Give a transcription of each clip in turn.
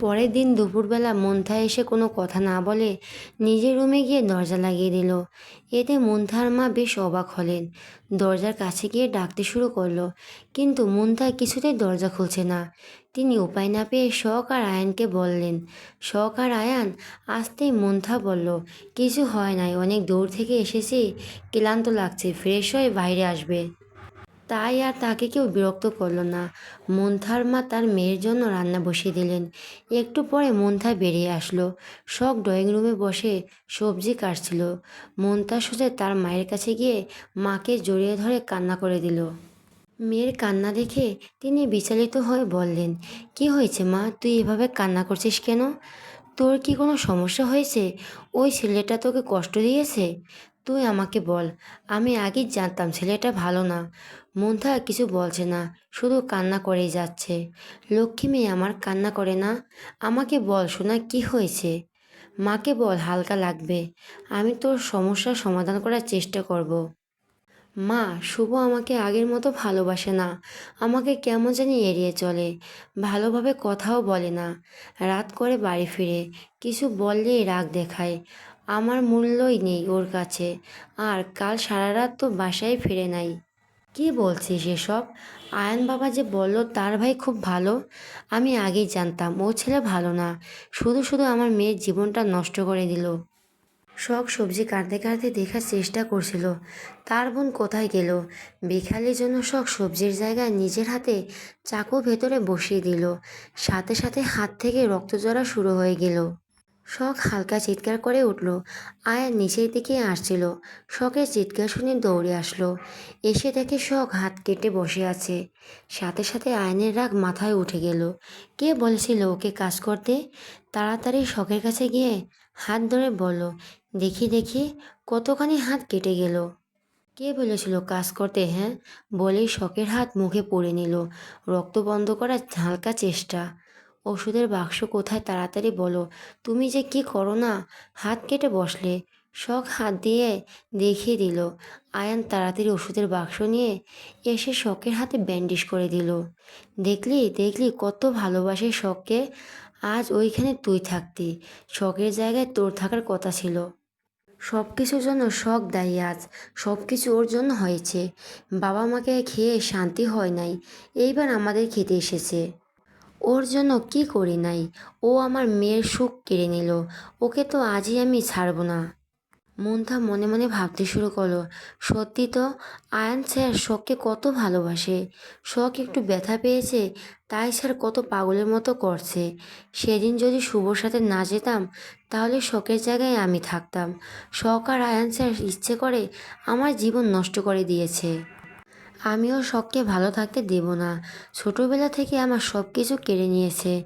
পরের দিন দুপুরবেলা মন্থা এসে কোনো কথা না বলে নিজের রুমে গিয়ে দরজা লাগিয়ে দিল। এতে মন্থার মা বেশ অবাক হলেন। দরজার কাছে গিয়ে ডাকতে শুরু করল, কিন্তু মন্থা কিছুতেই দরজা খুলছে না। তিনি উপায় না পেয়ে শখ আর আয়ানকে বললেন, শখ আর আয়ান? আসতেই মন্থা বলল, কিছু হয় নাই, অনেক দূর থেকে এসেছি, ক্লান্ত লাগছে, ফ্রেশ হয়ে বাইরে আসবে। তাই আর তাকে কেউ বিরক্ত করল না। মন্থার মা তার মেয়ের জন্য রান্না বসিয়ে দিলেন। একটু পরে মন্থা বেরিয়ে আসলো। শখ ড্রয়িং রুমে বসে সবজি কাটছিল। মন্থা সোজা তার মায়ের কাছে গিয়ে মাকে জড়িয়ে ধরে কান্না করে দিল। মেয়ের কান্না দেখে তিনি বিচলিত হয়ে বললেন, কি হয়েছে মা? তুই এভাবে কান্না করছিস কেন? তোর কি কোনো সমস্যা হয়েছে? ওই ছেলেটা তোকে কষ্ট দিয়েছে? তুই আমাকে বল, আমি আগেই জানতাম ছেলেটা ভালো না। মন্থা কিছু বলছে না, শুধু কান্না করেই যাচ্ছে। লক্ষ্মী মেয়ে আমার কান্না করে না? আমাকে বল শোনা কি হয়েছে? মাকে বল হালকা লাগবে, আমি তোর সমস্যার সমাধান করার চেষ্টা করব। মা, শুভ আমাকে আগের মতো ভালোবাসে না, আমাকে কেমন জানি এড়িয়ে চলে, ভালোভাবে কথাও বলে না। রাত করে বাড়ি ফিরে, কিছু বললেই রাগ দেখায় আমার মূল্যই নেই ওর কাছে। আর কাল সারা রাত তো বাসায় ফিরে নাই। কি বলছিস এসব? আয়ন বাবা যে বলল তার ভাই খুব ভালো, আমি আগেই জানতাম ও ছেলে ভালো না। শুধু শুধু আমার মেয়ের জীবনটা নষ্ট করে দিল। শখ সবজি কাটতে কাটতে দেখার চেষ্টা করছিল। তার বোন কোথায় গেল? বিখালির জন্য শখ সবজির জায়গায় নিজের হাতে চাকু ভেতরে বসিয়ে দিল। সাথে সাথে হাত থেকে রক্ত জড়া শুরু হয়ে গেল। শখ হালকা চিৎকার করে উঠল। আয়ার নিচের দিকে আসছিল। শখের চিৎকার শুনে দৌড়ে আসলো। এসে দেখে শখ হাত কেটে বসে আছে। সাথে সাথে আয়নের রাগ মাথায় উঠে গেল। কে বলেছিল ওকে কাজ করতে? তাড়াতাড়ি শখের কাছে গিয়ে হাত ধরে বলল, দেখি দেখি, কতখানি হাত কেটে গেল? কে বলেছিল কাজ করতে হ্যাঁ? বলেই শখের হাত মুখে পড়ে নিল। রক্ত বন্ধ করার হালকা চেষ্টা। ওষুধের বাক্স কোথায় তাড়াতাড়ি বলো। তুমি যে কি করো না? হাত কেটে বসলে। শখ হাত দিয়ে দেখিয়ে দিল। আয়ান তাড়াতাড়ি ওষুধের বাক্স নিয়ে এসে শখের হাতে ব্যান্ডেজ করে দিল। দেখলি দেখলি, কত ভালোবাসে শখকে। আজ ওইখানে তুই থাকতি। শখের জায়গায় তোর থাকার কথা ছিল। সব কিছুর জন্য শখ দায়ী আজ। সব কিছু ওর জন্য হয়েছে। বাবা মাকে খেয়ে শান্তি হয় নাই। এইবার আমাদের খেতে এসেছে। ওর জন্য কি করি নাই? ও আমার মেয়ের সুখ কেড়ে নিল। ওকে তো আজই আমি ছাড়বো না। মন্থা মনে মনে ভাবতে শুরু করল, সত্যি তো, আয়ান স্যার শখকে কত ভালোবাসে। শখ একটু ব্যথা পেয়েছে, তাই স্যার কত পাগলের মতো করছে। সেদিন যদি শুভর সাথে না যেতাম, তাহলে শখের জায়গায় আমি থাকতাম। শখ আর আয়ান স্যার ইচ্ছে করে আমার জীবন নষ্ট করে দিয়েছে। আমিও শখকে ভালো থাকতে দেব না। ছোটোবেলা থেকে আমার সব কিছু কেড়ে নিয়েছে।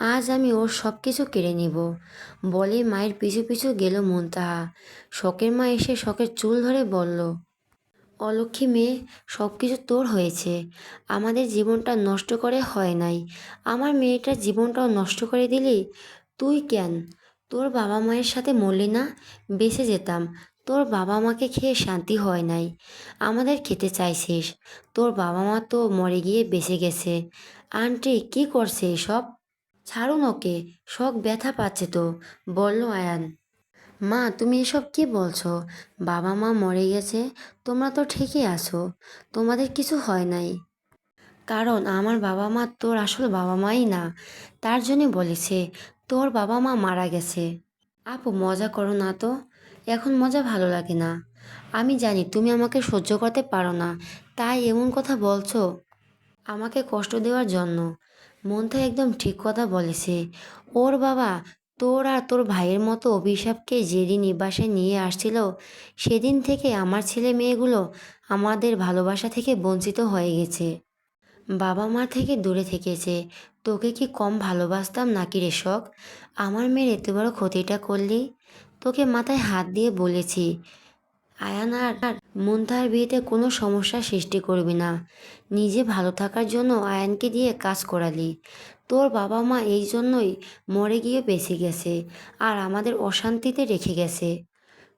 আজ আমি ওর সব কিছু কেড়ে নিব। বলে মায়ের পিছু পিছু গেল মন্তাহা। শখের মা এসে শখের চুল ধরে বলল অলক্ষী মেয়ে সব কিছু তোর হয়েছে। আমাদের জীবনটা নষ্ট করে হয় নাই। আমার মেয়েটার জীবনটাও নষ্ট করে দিলি? তুই কেন? তোর বাবা মায়ের সাথে মরলি না? বেঁচে যেতাম। তোর বাবা মাকে খেয়ে শান্তি হয় নাই। আমাদের খেতে চাইছিস। তোর বাবা মা তো মরে গিয়ে বেঁচে গেছে। আন্টি, কি করছে এসব? ছাড়ুন ওকে, শখ ব্যথা পাচ্ছে তো, বলল আয়ান। মা, তুমি এসব কি বলছো? বাবা মা মরে গেছে, তোমরা তো ঠিকই আছো, তোমাদের কিছু হয় নাই। কারণ আমার বাবা মা তোর আসল বাবা মাই না, তার জন্যে বলেছে, তোর বাবা মা মারা গেছে। আপু, মজা করো না তো। এখন মজা ভালো লাগে না। আমি জানি তুমি আমাকে সহ্য করতে পারো না, তাই এমন কথা বলছো। আমাকে কষ্ট দেওয়ার জন্য। মনটা একদম ঠিক কথা বলেছে। ওর বাবা তোর আর তোর ভাইয়ের মতো অভিশাপকে যেদিন এ বাসায় নিয়ে আসছিল। সেদিন থেকে আমার ছেলে মেয়েগুলো আমাদের ভালোবাসা থেকে বঞ্চিত হয়ে গেছে। বাবা মা থেকে দূরে থেকেছে। তোকে কি কম ভালোবাসতাম নাকি রে শখ? আমার মেয়ের এত বড় ক্ষতিটা করলি? তোকে মাথায় হাত দিয়ে বলেছি। আয়ান আর মুন্তার বিয়েতে কোনো সমস্যা সৃষ্টি করবি না। নিজে ভালো থাকার জন্য আয়ানকে দিয়ে কাজ করালি। তোর বাবা মা এই জন্যই মরে গিয়ে বেঁচে গেছে আর আমাদের অশান্তিতে রেখে গেছে।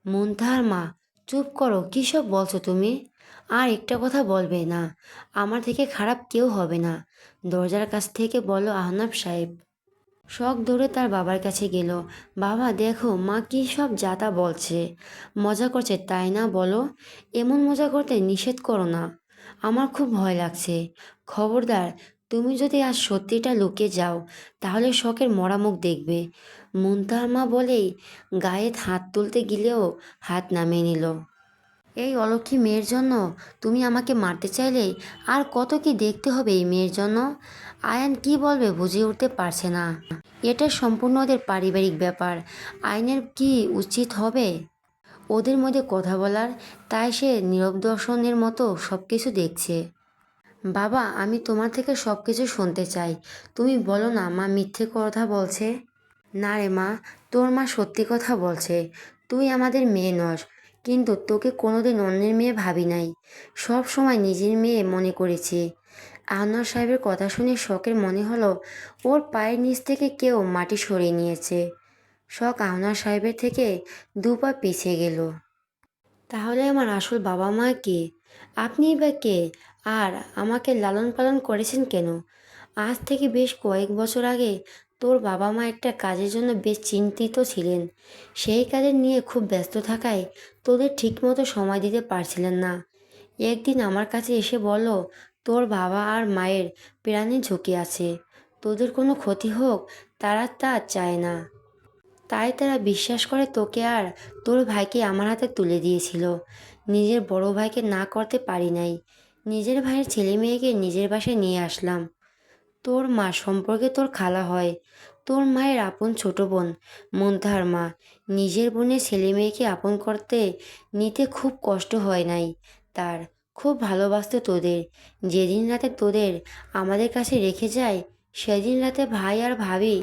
মুন্তাহার মা, চুপ করো, কী সব বলছো তুমি? আর একটা কথা বলবে না। আমার থেকে খারাপ কেউ হবে না। দরজার কাছ থেকে বলো আহনাব সাহেব। শখ ধরে তার বাবার কাছে গেল। বাবা, দেখো, মা কী সব যাতা বলছে। মজা করছে, তাই না বলো? এমন মজা করতে নিষেধ করো না। আমার খুব ভয় লাগছে। খবরদার, তুমি যদি আজ সত্যিটা লুকিয়ে যাও, তাহলে শখের মরা মুখ দেখবে। মুনতাহার মা বলেই গায়ে হাত তুলতে গেলেও হাত নামিয়ে নিল। এই অলক্ষী মেয়ের জন্য? তুমি আমাকে মারতে চাইলে আর কত কি দেখতে হবে এই মেয়ের জন্য? আয়ান কি বলবে বুঝে উঠতে পারছে না। এটা সম্পূর্ণ ওদের পারিবারিক ব্যাপার। আইনের কি উচিত হবে? ওদের মধ্যে কথা বলার, তাই সে নীরব দর্শনের মতো সব কিছু দেখছে। বাবা, আমি তোমার থেকে সব কিছু শুনতে চাই। তুমি বলো না মা মিথ্যে কথা বলছে? না রে মা, তোর মা সত্যি কথা বলছে। তুই আমাদের মেয়ে নস। কিন্তু তোকে কোনোদিন অন্যের মেয়ে ভাবি নাই। সব সময় নিজের মেয়ে মনে করেছি। আনোয়ার সাহেবের কথা শুনে শখের মনে হলো, ওর পায়ের নিচ থেকে কেউ মাটি সরিয়ে নিয়েছে। শখ আনোয়ার সাহেবের থেকে দু পা পিছিয়ে গেল। তাহলে আমার আসল বাবা মা কে? আপনি বা কে? আর আমাকে লালন পালন করেছেন কেন? আজ থেকে বেশ কয়েক বছর আগে তোর বাবা মা একটা কাজের জন্য বেশ চিন্তিত ছিলেন। সেই কাজের নিয়ে খুব ব্যস্ত থাকায় তোদের ঠিকমতো সময় দিতে পারছিলেন না। একদিন আমার কাছে এসে বলল, তোর বাবা আর মায়ের প্রাণে ঝুঁকি আছে। তোদের কোনো ক্ষতি হোক, তারা তা চায় না। তাই তারা বিশ্বাস করে তোকে আর তোর ভাইকে আমার হাতে তুলে দিয়েছিল। নিজের বড় ভাইকে না করতে পারি নাই। নিজের ভাইয়ের ছেলে মেয়েকে নিজের বাসায় নিয়ে আসলাম। তোর মা সম্পর্কে তোর খালা হয়। তোর মায়ের আপন ছোট বোন। মন্তাহার মা, নিজের বোনের ছেলে মেয়েকে আপন করতে নিতে খুব কষ্ট হয় নাই। তার খুব ভালোবাসতো তোদের। যেদিন রাতে তোদের আমাদের কাছে রেখে যায়, সেদিন রাতে ভাই আর ভাবি,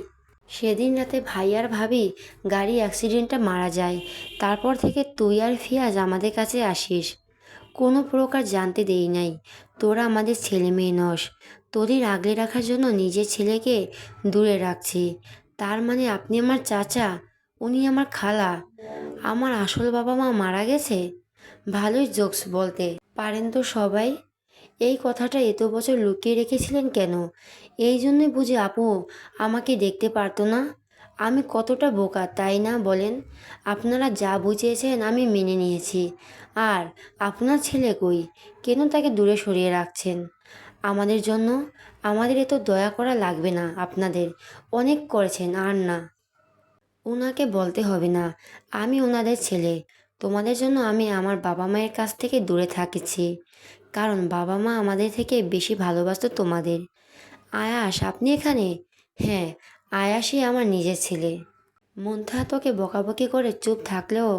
সেদিন রাতে ভাই আর ভাবি গাড়ি অ্যাক্সিডেন্টে মারা যায়। তারপর থেকে তুই আর ফিয়াজ আমাদের কাছে আসিস। কোনো প্রকার জানতে দেই নাই। তোরা আমাদের ছেলে মেয়ে নস। তোদের আগলে রাখার জন্য নিজের ছেলেকে দূরে রাখছি। তার মানে আপনি আমার চাচা, উনি আমার খালা। আমার আসল বাবা মা মারা গেছে? ভালোই জোকস বলতে। পারেন তো সবাই? এই কথাটা এত বছর লুকিয়ে রেখেছিলেন কেন? এই জন্যই বুঝি আপু আমাকে দেখতে পারতো না। আমি কতটা বোকা, তাই না বলেন? আপনারা যা বুঝিয়েছেন আমি মেনে নিয়েছি। আর আপনার ছেলে কই? কেন তাকে দূরে সরিয়ে রাখছেন? আমাদের জন্য আমাদের এত দয়া করা লাগবে না আপনাদের। অনেক করেছেন, আর না। ওনাকে বলতে হবে না, আমি ওনাদের ছেলে। তোমাদের জন্য আমি আমার বাবা মায়ের কাছ থেকে দূরে থাকেছি কারণ বাবা মা আমাদের থেকে বেশি ভালোবাসতো তোমাদের। আয়াস, আপনি এখানে? হ্যাঁ আয়াসই আমার নিজের ছেলে। মন্থা তোকে বকাবকি করে চুপ থাকলেও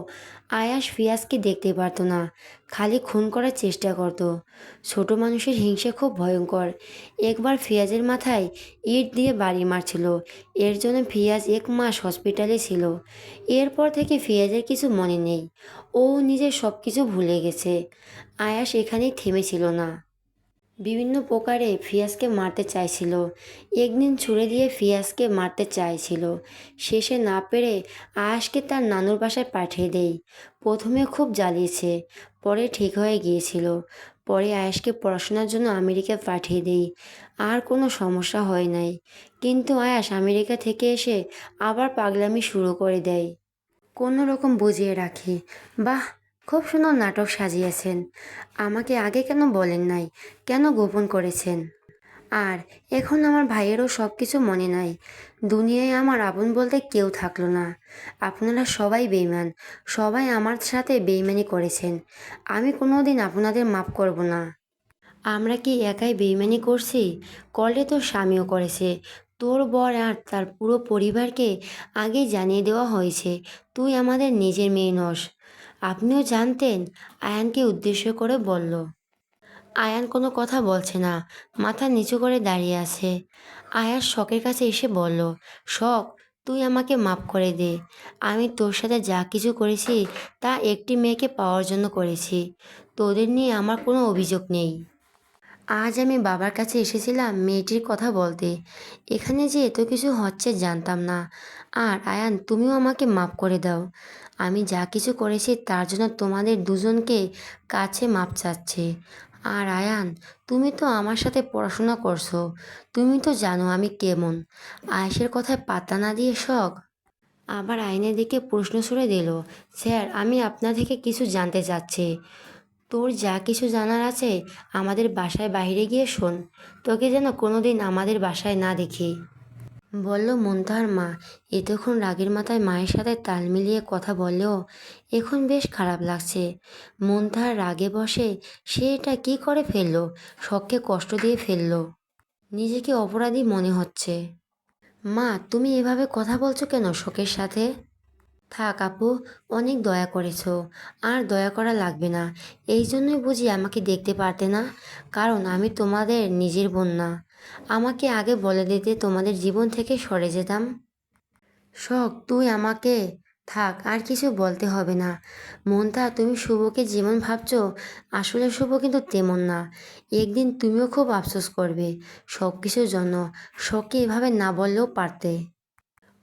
আয়াস ফিয়াজকে দেখতে পারতো না, খালি খুন করার চেষ্টা করত। ছোট মানুষের হিংসে খুব ভয়ঙ্কর। একবার ফিয়াজের মাথায় ইট দিয়ে বাড়ি মারছিল, এর জন্য ফিয়াজ এক মাস হসপিটালে ছিল। এরপর থেকে ফিয়াজের কিছু মনে নেই, ও নিজের সব কিছু ভুলে গেছে। আয়াস এখানেই থেমেছিল না। বিভিন্ন প্রকারে ফিয়াজকে মারতে চাইছিল। একদিন ছুড়ে দিয়ে ফিয়াজকে মারতে চাইছিল। শেষে না পেরে আয়াসকে তার নানুর বাসায় পাঠিয়ে দেয়। প্রথমে খুব জ্বালিয়েছে, পরে ঠিক হয়ে গিয়েছিল। পরে আয়াসকে পড়াশোনার জন্য আমেরিকা পাঠিয়ে দেই আর কোনো সমস্যা হয় নাই। কিন্তু আয়াস আমেরিকা থেকে এসে আবার পাগলামি শুরু করে দেয়। কোনো রকম বুঝিয়ে রাখে। বাহ! খুব সুন্দর নাটক সাজিয়েছেন। আমাকে আগে কেন বলেন নাই? কেন গোপন করেছেন? আর এখন আমার ভাইয়েরও সব কিছু মনে নাই। দুনিয়ায় আমার আপন বলতে কেউ থাকল না। আপনারা সবাই বেইমান সবাই আমার সাথে বেইমানি করেছেন। আমি কোনো দিন আপনাদের মাফ করব না। আমরা কি একাই বেইমানি করছি? করলে তোর স্বামীও করেছে। তোর বর আর তার পুরো পরিবারকে আগেই জানিয়ে দেওয়া হয়েছে। তুই আমাদের নিজের মেয়ে নস। আপনিও জানতেন? আয়ানকে উদ্দেশ্য করে বলল। আয়ান কোনো কথা বলছে না, মাথা নিচু করে দাঁড়িয়ে আছে। আয়ার শখের কাছে এসে বলল, শখ, তুই আমাকে মাফ করে দে। আমি তোর সাথে যা কিছু করেছি তা একটি মেয়েকে পাওয়ার জন্য করেছি। তোদের নিয়ে আমার কোনো অভিযোগ নেই। আজ আমি বাবার কাছে এসেছিলাম মেয়েটির কথা বলতে। এখানে যে এত কিছু হচ্ছে জানতাম না। আর আয়ান, তুমিও আমাকে মাফ করে দাও। আমি যা কিছু করেছি তার জন্য তোমাদের দুজনকে কাছে মাপ চাচ্ছে। আর আয়ান, তুমি তো আমার সাথে পড়াশোনা করছ। তুমি তো জানো আমি কেমন। আয়েসের কথায় পাত্তা না দিয়ে শখ। আবার আইনের দিকে প্রশ্ন ছুড়ে দিল, স্যার, আমি আপনার থেকে কিছু জানতে চাচ্ছি। তোর যা কিছু জানার আছে, আমাদের বাসায় বাইরে গিয়ে শোন। তোকে যেন কোনোদিন আমাদের বাসায় না দেখি। বলল, মুনতাহার মা। এতক্ষণ রাগের মাথায় মায়ের সাথে তাল মিলিয়ে কথা বললেও এখন বেশ খারাপ লাগছে। মুনতাহার রাগে বসে, সে এটা কী করে ফেলল? শখকে কষ্ট দিয়ে ফেলল। নিজেকে অপরাধী মনে হচ্ছে। মা, তুমি এভাবে কথা বলছো কেন শোকের সাথে? থাক আপু, অনেক দয়া করেছ। আর দয়া করা লাগবে না। এই জন্যই বুঝি আমাকে দেখতে পারতে না। কারণ আমি তোমাদের নিজের বোন না আমাকে আগে বলে দিতে তোমাদের জীবন থেকে সরে যেতাম। শখ, তুই আমাকে থাক, আর কিছু বলতে হবে না। মনটা, তুমি শুভকে যেমন ভাবছ, আসলে শুভ কিন্তু তেমন না। একদিন তুমিও খুব আফসোস করবে সব কিছুর জন্য। শখকে এভাবে না বললেও পারতে।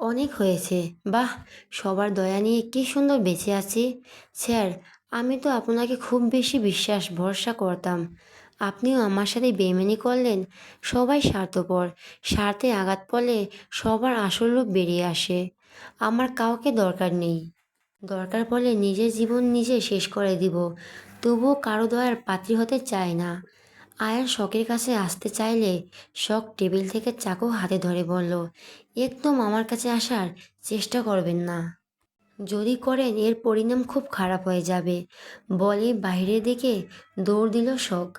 অনেক হয়েছে। বাহ, সবার দয়া নিয়ে কী সুন্দর বেঁচে আছি। স্যার, আমি তো আপনাকে খুব বেশি বিশ্বাস, ভরসা করতাম। আপনিও আমার সাথে বেমেনি করলেন। সবাই স্বার্থপর। স্বার্থে আঘাত পড়লে সবার আসল রূপ বেরিয়ে আসে। আমার কাউকে দরকার নেই। দরকার পড়লে নিজের জীবন নিজে শেষ করে দিব। তবুও কারও দয়ার পাত্রী হতে চায় না। আয়ান শখের কাছে আসতে চাইলে শখ টেবিল থেকে চাকু হাতে ধরে বলল, একদম আমার কাছে আসার চেষ্টা করবেন না। যদি করেন এর পরিণাম খুব খারাপ হয়ে যাবে। বলে বাইরে দিকে দৌড় দিল শখ।